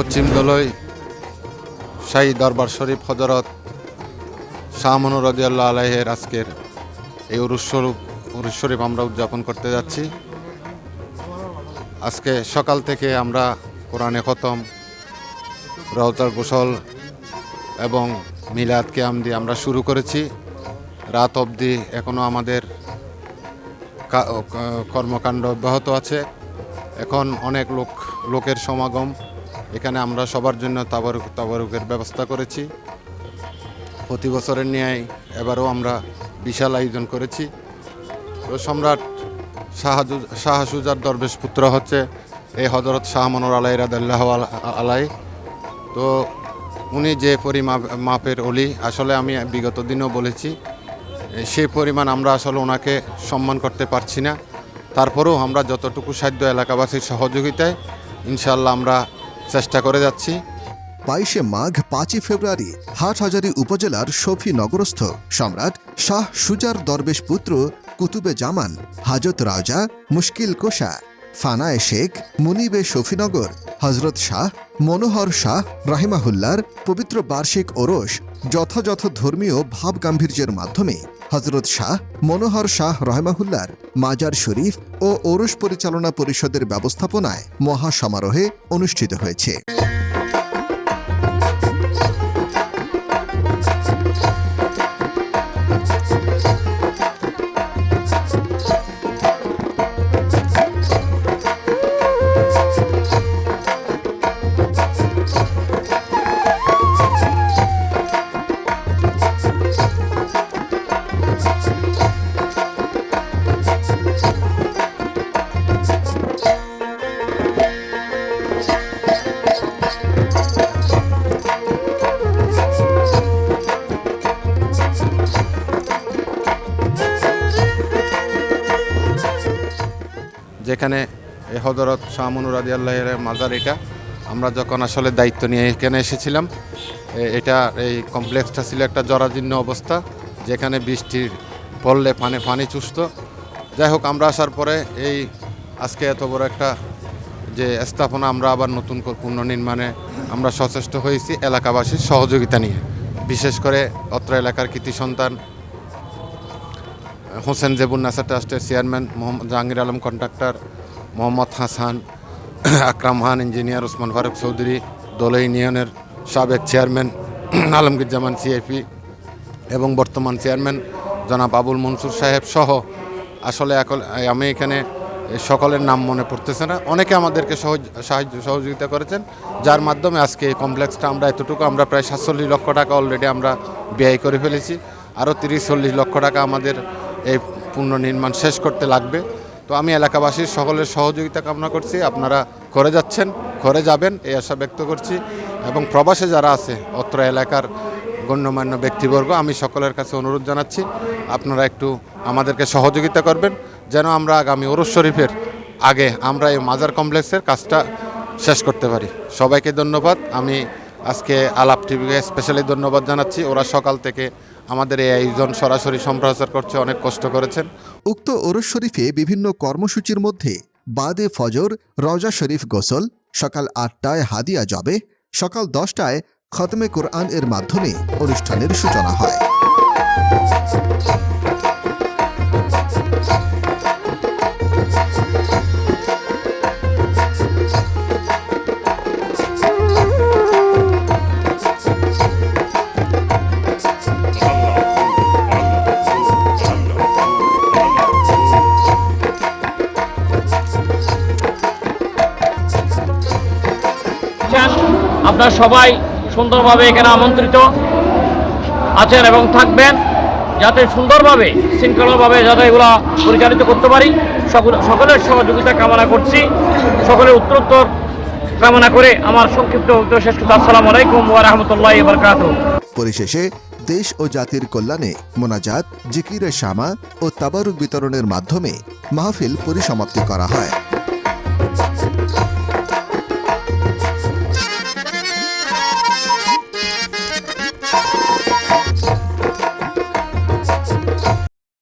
পশ্চিম দলই শাহী দরবার শরীফ হজরত শাহমনুর রদিয়াল্লাহ আলাইহের আজকের এই উরুস স্বরূপ উরুস শরীফ আমরা উদযাপন করতে যাচ্ছি। আজকে সকাল থেকে আমরা কোরআনে খতম রওতার গোসল এবং মিলাদ কেয়াম দিয়ে আমরা শুরু করেছি। রাত অবধি এখনও আমাদের কর্মকাণ্ড অব্যাহত আছে। এখন অনেক লোক, লোকের সমাগম। এখানে আমরা সবার জন্য তাবারুক, তাবারুকের ব্যবস্থা করেছি। প্রতি বছরের ন্যায় এবারও আমরা বিশাল আয়োজন করেছি। তো সম্রাট শাহাজু শাহ সুজার দরবেশ পুত্র হচ্ছে এই হজরত শাহ মনোর আলাই রাদাল্লাহ আলাই। তো উনি যে পরিমাপ, মাপের অলি, আসলে আমি বিগত দিনও বলেছি সেই পরিমাণ আমরা আসলে ওনাকে সম্মান করতে পারছি না। তারপরেও আমরা যতটুকু সাধ্য এলাকাবাসীর সহযোগিতায় ইনশাল্লাহ আমরা চেষ্টা করে যাচ্ছি। বাইশে মাঘ, পাঁচই ফেব্রুয়ারি, হাটহাজারী উপজেলার সফি নগরস্থ সম্রাট শাহ সুজার দরবেশ পুত্র কুতুবে জামান, হাজত রাজা মুশকিল কোষা, ফানায় শেখ, মুনিবে শফিনগর হজরত শাহ, মনোহর শাহ রাহিমাহুল্লার পবিত্র বার্ষিক ওরস যথাযথ ধর্মীয় ভাব গাম্ভীর্যের মাধ্যমে হজরত শাহ, মনোহর শাহ রহমাহুল্লার মাজার শরীফ ও ওরস পরিচালনা পরিষদের ব্যবস্থাপনায় মহাসমারোহে অনুষ্ঠিত হয়েছে। যেখানে হজরত শাহমনুর আদি আল্লাহের মাজার এটা, আমরা যখন আসলে দায়িত্ব নিয়ে এখানে এসেছিলাম এটা এই কমপ্লেক্সটা ছিল একটা জরাজীর্ণ অবস্থা, যেখানে বৃষ্টির পড়লে পানি পানি চুষত। যাই হোক, আমরা আসার পরে এই আজকে এত বড় একটা যে স্থাপনা আমরা আবার নতুন পুনর্নির্মাণে আমরা সচেষ্ট হয়েছি এলাকাবাসীর সহযোগিতা নিয়ে। বিশেষ করে অত্র এলাকার কৃতি সন্তান হোসেন জেবুন নাসার ট্রাস্টের chairman, Mohammad Jahangir Alam contractor, Mohammad Hasan Akram Khan, engineer Osman Faruk Chowdhury, Dol ইউনিয়নের সাবেক চেয়ারম্যান আলমগীর জামান সিএপি এবং বর্তমান চেয়ারম্যান জনাব আবুল মনসুর সাহেব সহ। আসলে এখন আমি এখানে সকলের নাম মনে পড়তেছে না। অনেকে আমাদেরকে সহজ- সাহায্য, সহযোগিতা করেছেন, যার মাধ্যমে আজকে এই কমপ্লেক্সটা আমরা এতটুকু, আমরা প্রায় সাতচল্লিশ লক্ষ টাকা অলরেডি আমরা ব্যয় করে ফেলেছি। আরও তিরিশ চল্লিশ লক্ষ টাকা আমাদের এই পুনর্নির্মাণ শেষ করতে লাগবে। তো আমি এলাকাবাসীর সকলের সহযোগিতা কামনা করছি। আপনারা করে যাচ্ছেন করে যাবেন, এই আশা ব্যক্ত করছি। এবং প্রবাসে যারা আছে, অত্র এলাকার গণ্যমান্য ব্যক্তিবর্গ, আমি সকলের কাছে অনুরোধ জানাচ্ছি, আপনারা একটু আমাদেরকে সহযোগিতা করবেন, যেন আমরা আগামী ওরস শরীফের আগে আমরা এই মাজার কমপ্লেক্সের কাজটা শেষ করতে পারি। সবাইকে ধন্যবাদ। আমি আজকে আলাপ টিভিকে স্পেশালি ধন্যবাদ জানাচ্ছি। ওরা সকাল থেকে আমাদের এই একজন সরাসরি সম্প্রচার করছে, অনেক কষ্ট করেছেন। উক্ত ওরস শরীফে বিভিন্ন কর্মসূচির মধ্যে বাদে ফজর, রজা শরীফ গোসল, সকাল আটটায় হাদিয়া জবে, সকাল দশটায় খতমে কোরআন এর মাধ্যমে অনুষ্ঠানের সূচনা হয়। আপনারা সবাই সুন্দরভাবে এখানে আমন্ত্রিত আছেন এবং থাকবেন, যাতে সুন্দরভাবে, শৃঙ্খলাভাবে যাতে এগুলা পরিচালিত করতে পারি। সকল- সকলের সহযোগিতা কামনা করছি, সকলের উত্তরোত্তর কামনা করে আমার সংক্ষিপ্ত বক্তব্য শেষ করতে আসসালামু আলাইকুম ওয়া রাহমাতুল্লাহি ওয়া পরিশেষে দেশ ও জাতির কল্যাণে মোনাজাত জিকিরে শামা ও তাবারুক বিতরণের মাধ্যমে মাহফিল পরিসমাপ্তি করা হয়।